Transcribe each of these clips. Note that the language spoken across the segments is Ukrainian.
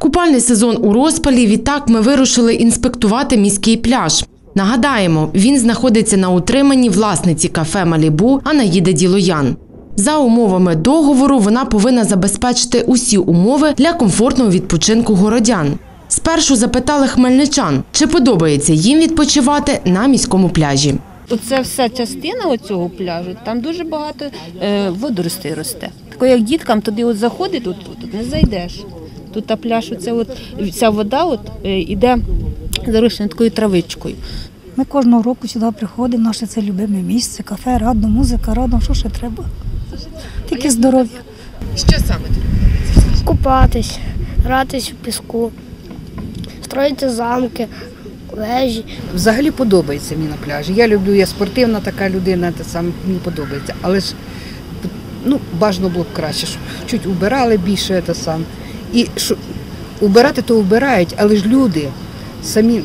Купальний сезон у розпалі. Відтак ми вирушили інспектувати міський пляж. Нагадаємо, він знаходиться на утриманні власниці кафе Малібу Анаїди Ділоян. За умовами договору вона повинна забезпечити усі умови для комфортного відпочинку городян. Спершу запитали хмельничан, чи подобається їм відпочивати на міському пляжі. Оце вся частина оцього пляжу, там дуже багато е, водоростей росте. Тако як діткам туди от заходить, тут не зайдеш. Тут та пляж, оце от, ця вода от, е, іде зарощена такою травичкою. Ми кожного року сюди приходимо, наше це любиме місце, кафе, радо, музика, радо, що ще треба. Тільки здоров'я. купатись, гратись в піску, строїти замки, вежі. Взагалі подобається мені на пляжі. Я люблю, я спортивна така людина, те саме мені подобається. Але ж ну, бажано було б краще, щоб чуть убирали більше те саме. І що, убирати то убирають, але ж люди самі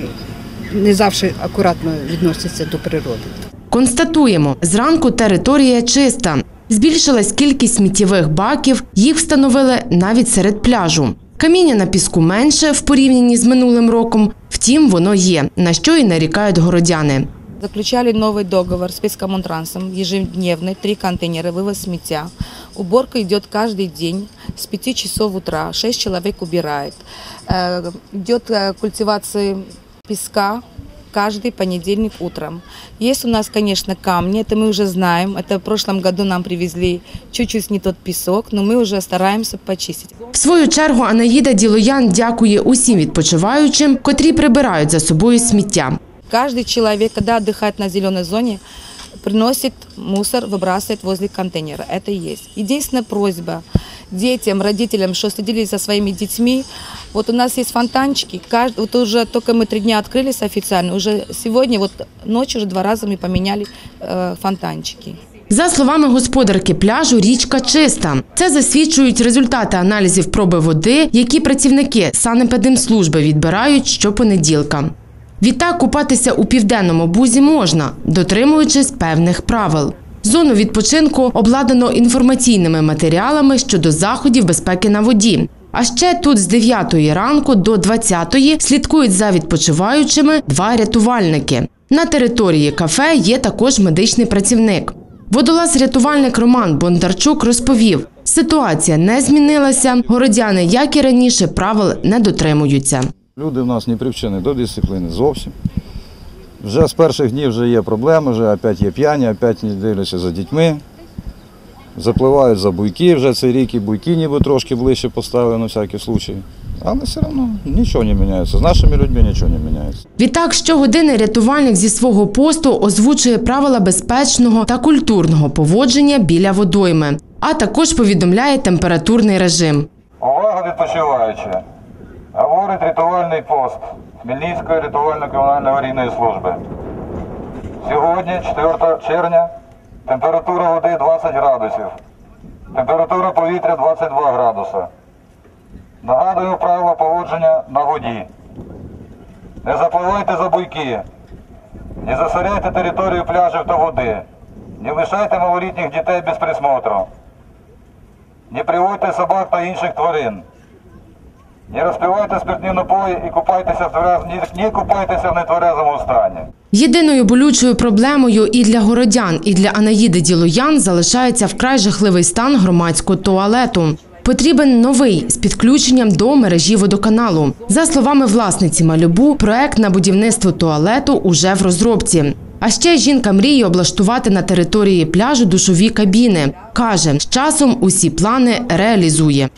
не завжди акуратно відносяться до природи. Констатуємо, зранку територія чиста. Збільшилась кількість сміттєвих баків, їх встановили навіть серед пляжу. Каміння на піску менше в порівнянні з минулим роком, втім, воно є, на що і нарікають городяни. Заключали новый договор с спецкоммунтрансом, ежедневный, три контейнера, вывоз сметя. Уборка идет каждый день с 5 часов утра, 6 человек убирает. Э, Идет э, культивация песка каждый понедельник утром. Есть у нас, конечно, камни, это мы уже знаем. Это в прошлом году нам привезли чуть-чуть не тот песок, но мы уже стараемся почистить. В свою чергу Анаїда Ділоян дякує усім відпочиваючим, котрі прибирають за собою сміття. Каждый человек, когда отдыхает на зеленой зоне, приносит мусор, выбрасывает возле контейнера. Это и есть. Единственная просьба детям, родителям, что следили за своими детьми. Вот у нас есть фонтанчики. Кажд- Вот уже только мы три дня открылись официально. Уже сегодня, вот ночью уже два раза мы поменяли э, фонтанчики. За словами господарки пляжу, річка чиста. Це засвідчують результати аналізів проби води, які працівники санепедемслужби відбирають щопонеділка. Відтак купатися у південному бузі можна, дотримуючись певних правил. Зону відпочинку обладнано інформаційними матеріалами щодо заходів безпеки на воді. А ще тут з 9 ранку до 20 слідкують за відпочиваючими два рятувальники. На території кафе є також медичний працівник. Водолаз-рятувальник Роман Бондарчук розповів, ситуація не змінилася. Городяни, як і раніше, правил не дотримуються. Люди в нас не привчені до дисципліни зовсім. Вже з перших днів вже є проблеми, вже опять є п'яні, опять не дивляться за дітьми. Запливають за буйки, вже цей рік і буйки ніби трошки ближче поставили на всякий случай. Але все одно нічого не міняється. З нашими людьми нічого не міняється. Відтак, щогодини рятувальник зі свого посту озвучує правила безпечного та культурного поводження біля водойми, а також повідомляє температурний режим. Увага відпочиваючі! Говорить рятувальний пост Хмельницької рятувально-комунальної аварійної служби. Сьогодні, 4 червня, температура води 20 градусів. Температура повітря 22 градуса. Нагадую правила поводження на воді. Не запливайте за буйки. Не засоряйте територію пляжів та води. Не лишайте малолітніх дітей без присмотру. Не приводьте собак та інших тварин. Не розпивайте спиртні напої і купайтеся в тверез... не, не купайтеся в нетверезому стані. Єдиною болючою проблемою і для городян, і для Анаїди Ділоян залишається вкрай жахливий стан громадського туалету. Потрібен новий з підключенням до мережі водоканалу. За словами власниці Малюбу, проект на будівництво туалету уже в розробці. А ще жінка мріє облаштувати на території пляжу душові кабіни. Каже, з часом усі плани реалізує.